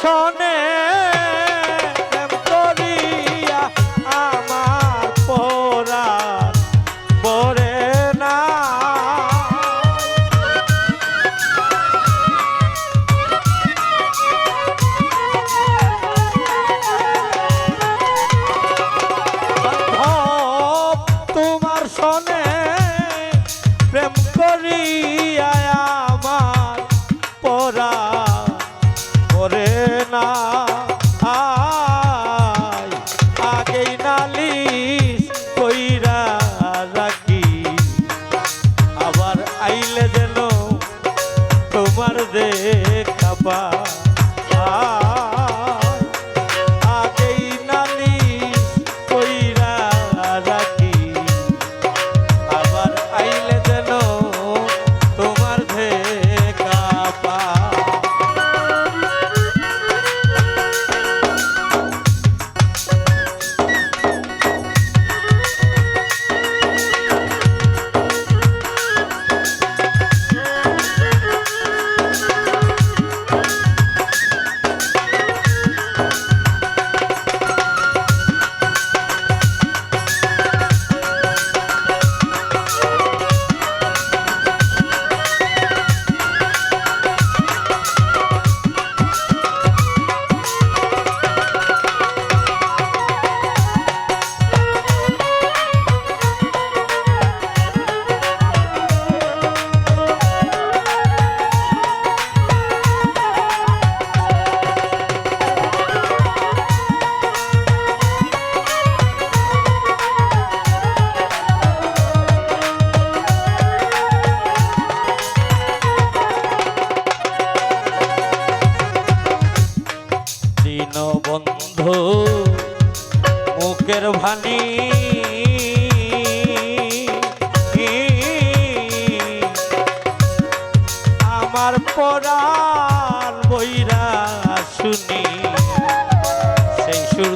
সনে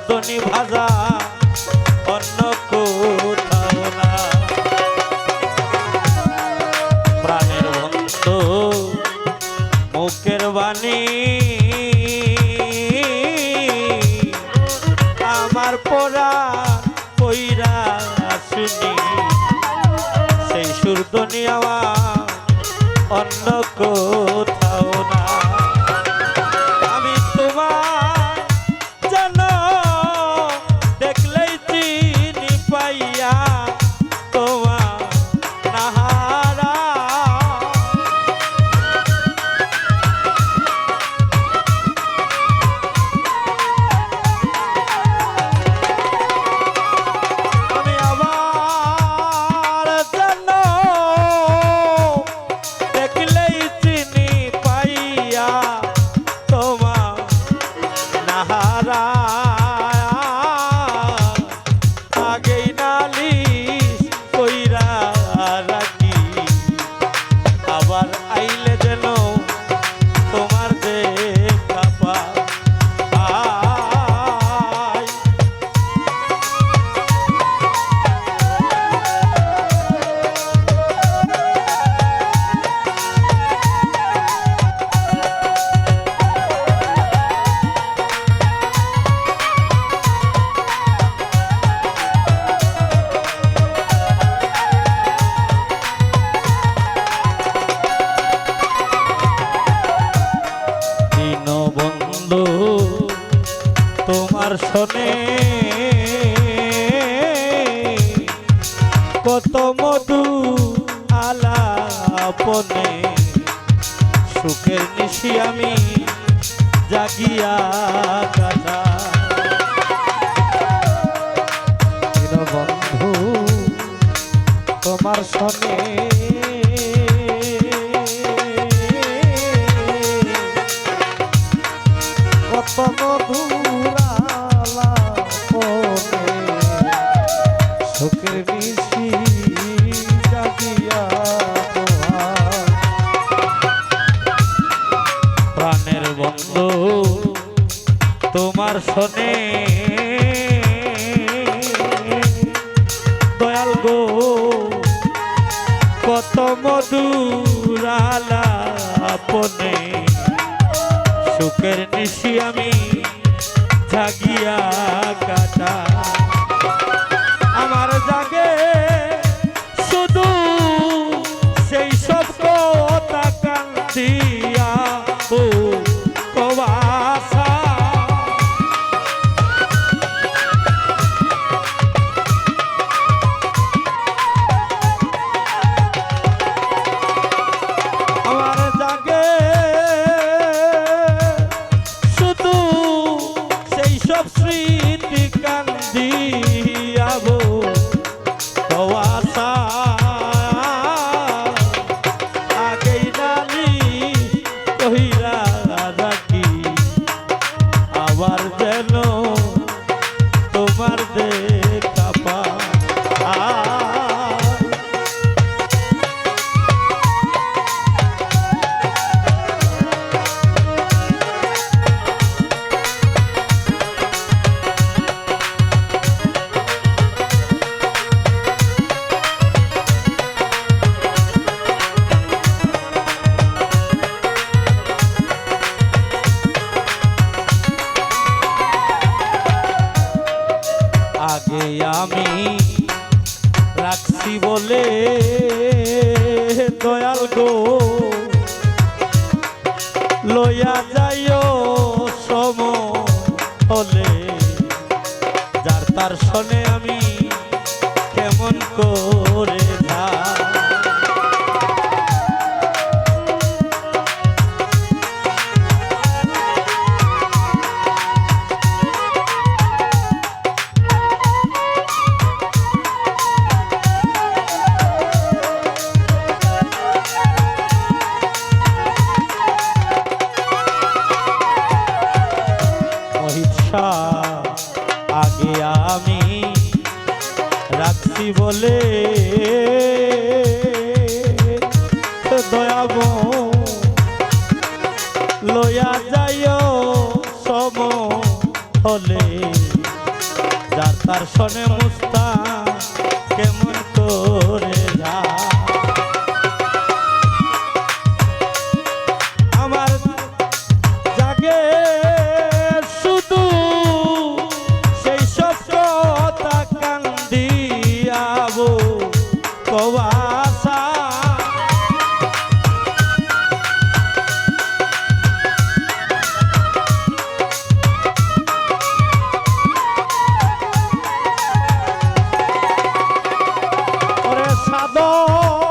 সেই ভাজা, অন্য কোথাও না। প্রাণের বন্ধু, মুখের বাণী। আমার পরা কইরা শুনি, সেই সুরদনি আমার অন্য কোথাও না। সুখের নিশি আমি জাগিয়া কাটা বন্ধু তোমার সনে কত মধুরালা আনন্দ তোমার শোনে। দয়াল গো কত মধুর আলাপনে সুখের নিশি আমি জাগিয়া কাটা আগে আমি রাখছি বলে দয়াল গো। লইয়া যাইও সম হলে, যার তার সনে আমি কেমন করে Oh. ও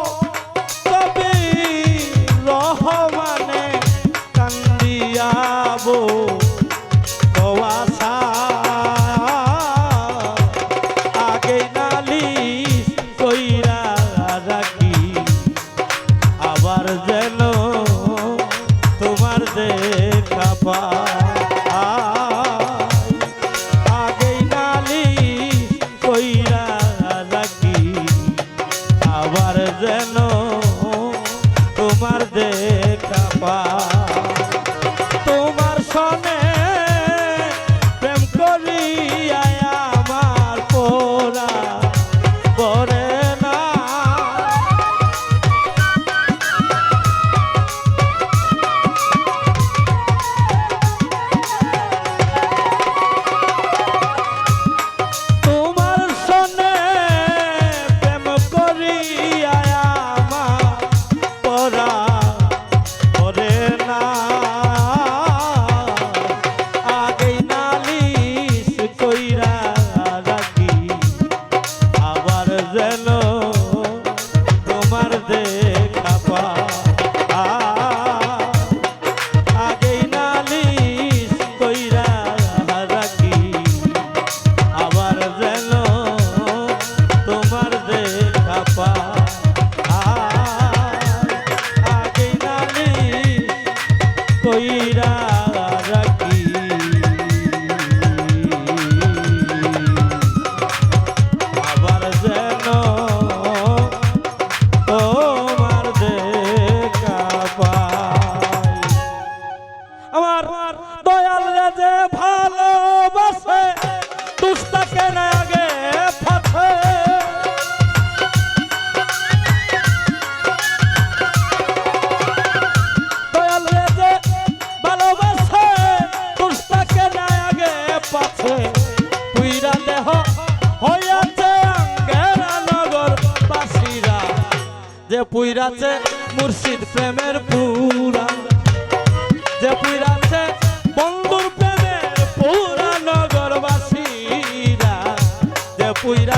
ira যে পুইরাছে মুর্শিদ প্রেমের পুরা যে পুইরাছে বন্ধুর প্রেমের পুরা নগরবাসীরা যে পুইরা